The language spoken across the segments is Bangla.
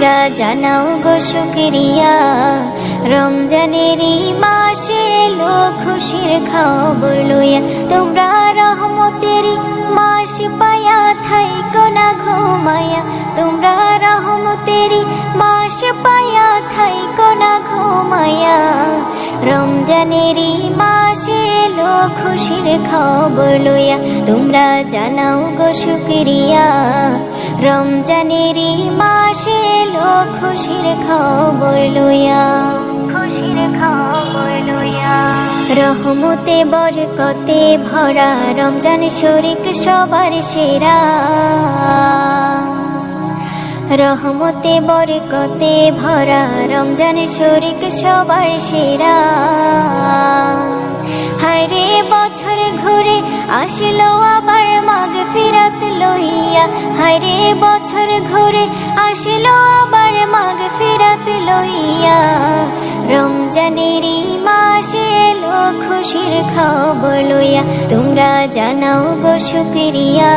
তোমরা জানাও গো শুক্রিয়া। রমজানেরই মাসে এলো খুশির খবর লইয়া। তোমরা রহমতেরই মাস পায়া থাইকো না ঘুমায়া তোমরা রহমতেরই মাস পায়া থাইকো না ঘুমায়া রমজানেরই মাসে এলো খুশির খবর লইয়া। তোমরা জানাও গো শুক্রিয়া। রমজানেরই মাসে এলো খুশির খবর লইয়া। খুশির খবর লইয়া। রহমতে বরকতে ভরা রমজান শরিক সবার সেরা। রহমতে বরকতে ভরা রমজান শরিক সবার সেরা। হায়রে বছর ঘুরে আসলো আবার মাগ ফিরাত লইয়া, হায়রে বছর ঘুরে আসলো আবার মাগ ফিরাত লইয়া। রমজানেরই মাসে এলো খুশির খবর লইয়া, তোমরা জানাও গো শুক্রিয়া।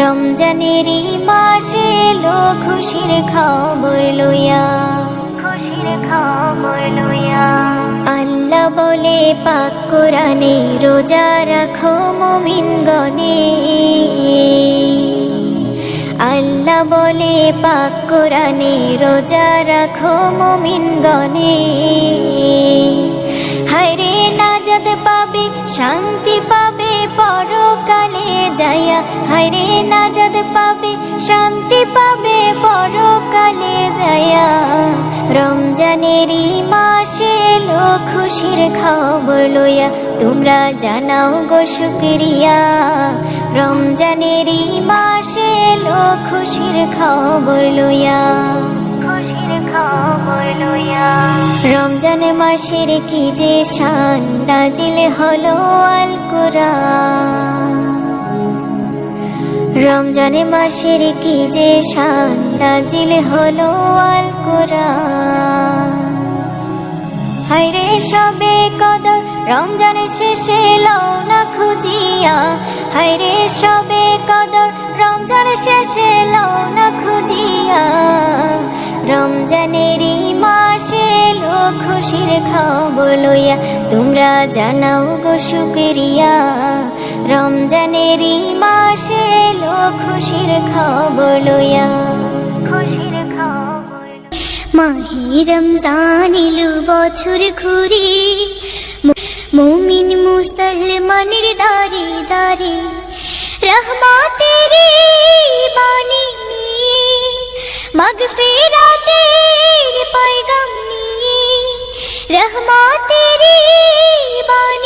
রমজানেরই মাসে এলো খুশির খবর লইয়া। পাক কোরআনে রোজা রাখো মমিন গনে আল্লাহ বলে, পাক কোরআনে রোজা রাখো মমিন গনে হায়রে নাজাদ পাবে, শান্তি পাবে, পরকালে যায়া হায়রে নাজাদ পাবে শান্তি পাবে পরকালে যায়া রমজানেরই মাসে এলো খুশির খবর লইয়া তোমরা জানাও গো শুক্রিয়া। রমজানেরই মাসে এলো খুশির খবর লইয়া। খুশির খবর লইয়া। রমজান মাসের কি যে শান নাজিল হলো আল কোরআন রমজান মাসের কি যে শান, নাজিল হলো আল কোরআন। হাইরে সবে কদর, রমজান শেষে লও না খুঁজিয়া। হাইরে সবে কদর, রমজান শেষে লও না খুঁজিয়া। রমজানেরই মাসে এলো খুশির খবর লইয়া, তোমরা জানাও গো শুক্রিয়া। রমজানেরই মাসে এলো খুশির খবর লইয়া। খুশির খবর মাহি রমজান এলো বছর ঘুরে। মুমিন মুসলমানের দারে দারে রহমাতের বাণী নিয়ে মগফিরাতের পয়গাম নিয়ে রহমাতের বাণী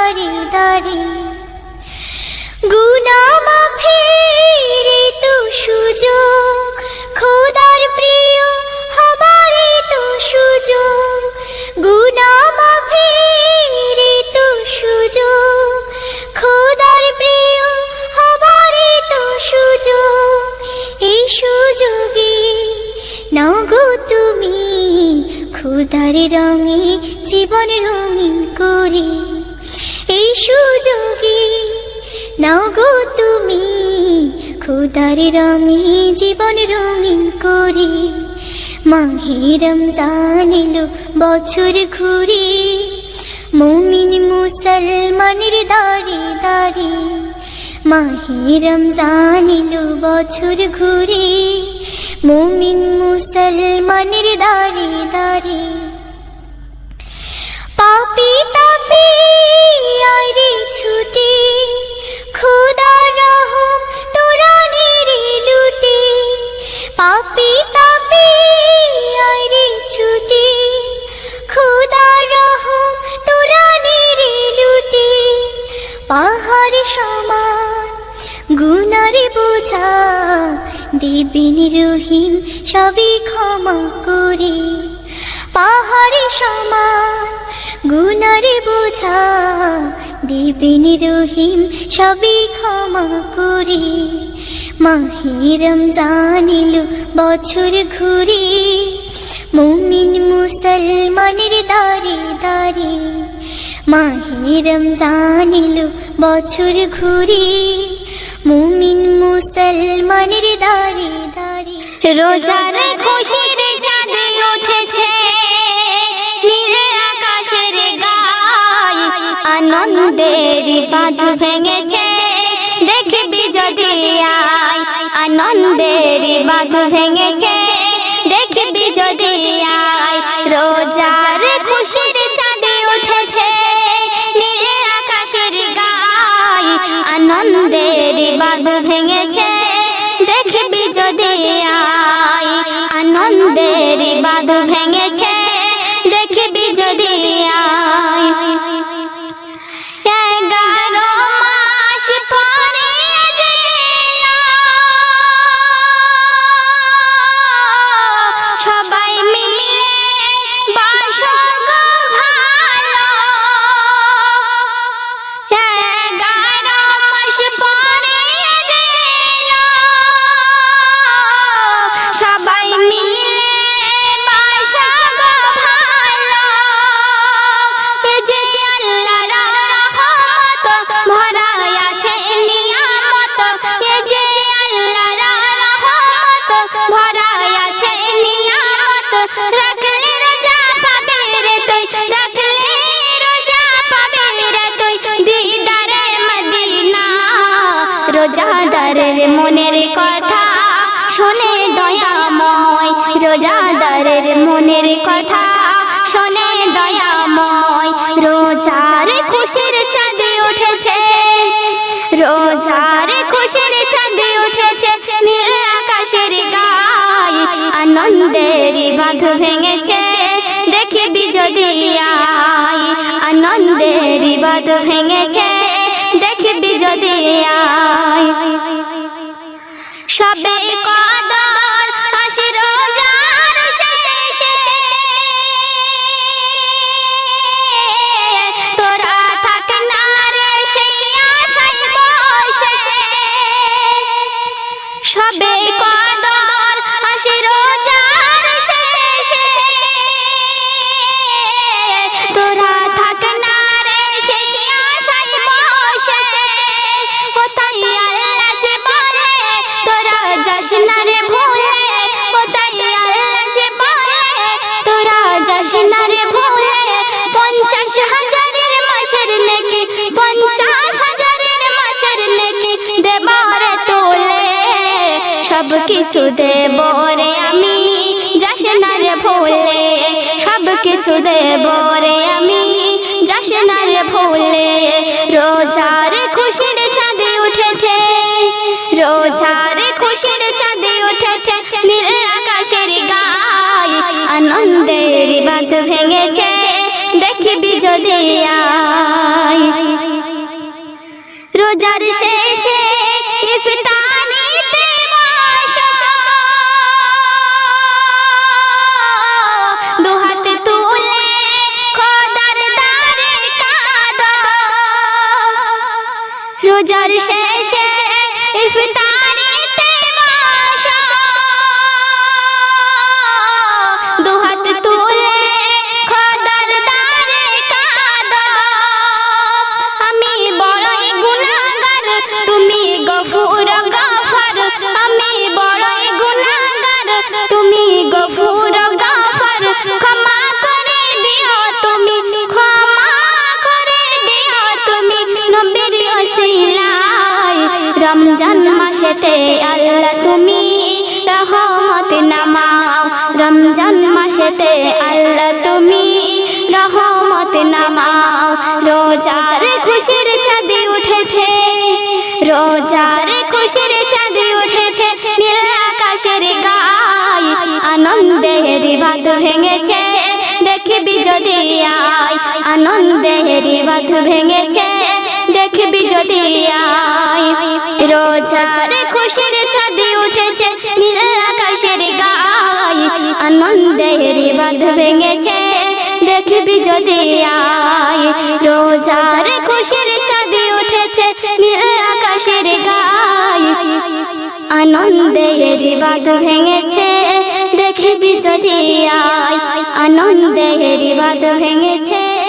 খোদার রঙে জীবন রঙিন করে। এই সুযোগে নাও গো তুমি, খোদার রঙে জীবন রঙিন করে। মাহে রমজান এলো বছর ঘুরে, মুমিন মুসলমানের দারে দারে মাহে রমজান এলো বছর ঘুরে, মুমিন মুসলমানের দারে দারে গুনারে বোঝা দেবেন রহিম সবই ক্ষমা করে। পাহাড়ে সমান গুনারে বোঝা দিবেন রহিম সবই ক্ষমা করে। মাহিরম জানিল বছর ঘুরে, মুমিন মুসলমানের দারে দারে মাহিরম জানিল বছর ঘুরে। মুমিন মুসলমানের দারে দারে রোজার খুশির চাঁদে উঠেছে, নীলে আকাশের গায় আনন্দের বাঁধ ভেঙেছে। দেখবি যদি আয়, আনন্দের বাঁধ ভেঙেছে। দেখবি যদি আয় ভরা আছে নিয়ামত। রাখলে রোজা পাবে রে তুই, রাখলে রোজা পাবে রে তুই। দিদারে মদিনা, রোজাদারের মনের কথা শোনে দয়াময়। রোজাদারের মনের কথা শোনে দয়াময়। রোজার খুশির চাঁদে উঠেছে। রোজার খুশির চাঁদে উঠেছে, নীল আকাশের গায়। আনন্দের বাঁধ ভেঙেছে দেখবি যদি আয়। আনন্দের বাঁধ ভেঙেছে, দেখে আয়। সবে কদর কিছু দেব রে আমি ভুলে সব কিছু দেব রে আমি ভুলে রোজার খুশির চাঁদে উঠেছে, রোজার খুশির চাঁদে উঠেছে, নীল আকাশের গায় আনন্দের বাঁধ ভেঙেছে, দেখবি যদি রোজার শেষে রোজার শেষে ইফতারিতে রমজান মাসেতে আল্লাহ তুমি রহমত নামাও। রমজান মাসেতে আল্লাহ তুমি রহমত নামাও। রোজার খুশির চাঁদে উঠেছে, রোজার খুশির চাঁদে উঠেছে, নীল আকাশের গায় আনন্দের বাঁধ ভেঙেছে। দেখবি যদি আয়, আনন্দের বাঁধ ভেঙেছে। দেখবি যদি আয়। রোজার খুশির চাঁদি উঠেছে নীল আকাশের গায়। আনন্দের বাঁধ ভেঙেছে, দেখবি যদি আয়। রোজার খুশির চাঁদি উঠেছে নীল আকাশের গায়। আনন্দের বাঁধ ভেঙেছে, দেখবি যদি আয়। আনন্দের বাঁধ ভেঙেছে